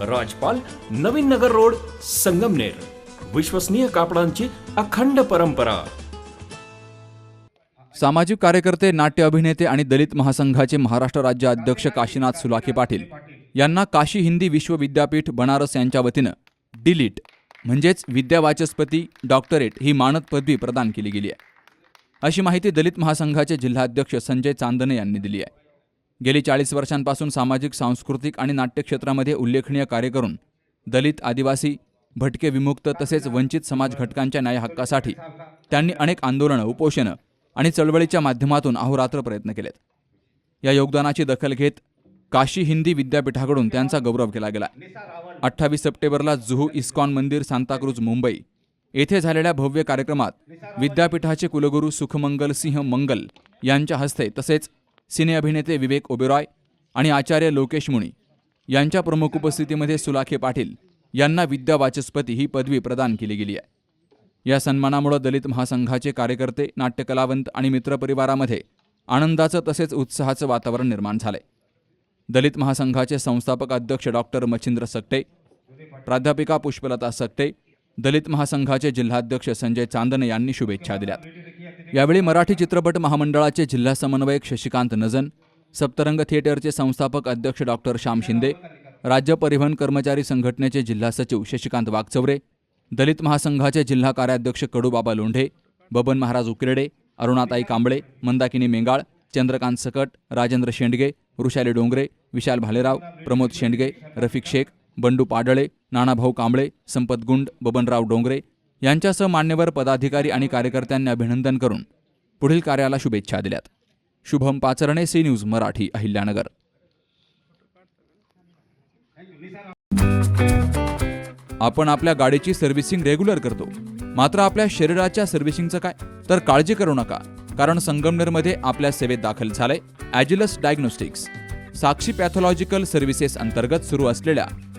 राजपाल Navin Nagar road Sangamner. विश्वसनीय कापडांची अखंड परंपरा. सामाजिक कार्यकर्ते नाट्य अभिनेते आणि दलित महासंघाचे महाराष्ट्र राज्य अध्यक्ष काशीनाथ सुलाखे पाटील यांना काशी हिंदी विश्वविद्यापीठ बनारस यांच्या वतीनं डिलीट म्हणजेच विद्यावाचस्पती डॉक्टरेट ही मानद पदवी प्रदान केली गेली आहे. अशी माहिती दलित महासंघाचे जिल्हाध्यक्ष संजय चांदणे यांनी दिली आहे. गेली चाळीस वर्षांपासून सामाजिक सांस्कृतिक आणि नाट्य क्षेत्रामध्ये उल्लेखनीय कार्य करून दलित आदिवासी भटके विमुक्त तसेच वंचित समाज घटकांच्या न्याय हक्कासाठी त्यांनी अनेक आंदोलनं उपोषणं आणि चळवळीच्या माध्यमातून अहोरात्र प्रयत्न केलेत. या योगदानाची दखल घेत काशी हिंदी विद्यापीठाकडून त्यांचा गौरव केला गेला. अठ्ठावीस सप्टेंबरला जुहू इस्कॉन मंदिर सांताक्रूज मुंबई येथे झालेल्या भव्य कार्यक्रमात विद्यापीठाचे कुलगुरू सुखमंगल सिंह मंगल यांच्या हस्ते तसेच सिने अभिनेते विवेक ओबेरॉय आणि आचार्य लोकेश मुनी यांच्या प्रमुख उपस्थितीमध्ये सुलाखे पाटील यांना विद्यावाचस्पती ही पदवी प्रदान केली गेली आहे. या सन्मानामुळे दलित महासंघाचे कार्यकर्ते नाट्यकलावंत आणि मित्रपरिवारामध्ये आनंदाचं तसेच उत्साहाचं वातावरण निर्माण झालंय. दलित महासंघाचे संस्थापक अध्यक्ष डॉक्टर मच्छिंद्र सकटे प्राध्यापिका पुष्पलता सकटे दलित महासंघाचे जिल्हाध्यक्ष संजय चांदन यांनी शुभेच्छा दिल्यात. यावेळी मराठी चित्रपट महामंडळाचे जिल्हा समन्वयक शशिकांत नजन सप्तरंग थिएटरचे संस्थापक अध्यक्ष डॉक्टर श्याम शिंदे राज्य परिवहन कर्मचारी संघटनेचे जिल्हा सचिव शशिकांत वागचौरे दलित महासंघाचे जिल्हा कार्याध्यक्ष कडूबाबा लोंढे बबन महाराज उकिरडे अरुणाताई कांबळे मंदाकिनी मेंगाळ चंद्रकांत सकट राजेंद्र शेंडगे वृषाली डोंगरे विशाल भालेराव प्रमोद शेंडगे रफिक शेख बंडू पाडळे नानाभाऊ कांबळे संपत गुंड बबनराव डोंगरे यांच्यासह मान्यवर पदाधिकारी आणि कार्यकर्त्यांनी अभिनंदन करून पुढील कार्याला शुभेच्छा दिल्यात. Shubham Pacharane C news Marathi Ahilyanagar. आपण आपल्या गाडीची सर्व्हिसिंग रेग्युलर करतो. मात्र आपल्या शरीराच्या सर्व्हिसिंगचं काय? तर काळजी करू नका कारण संगमनेरमध्ये आपल्या सेवेत दाखल झालंय Agilus diagnostics. Sakshi pathological services अंतर्गत सुरू असलेल्या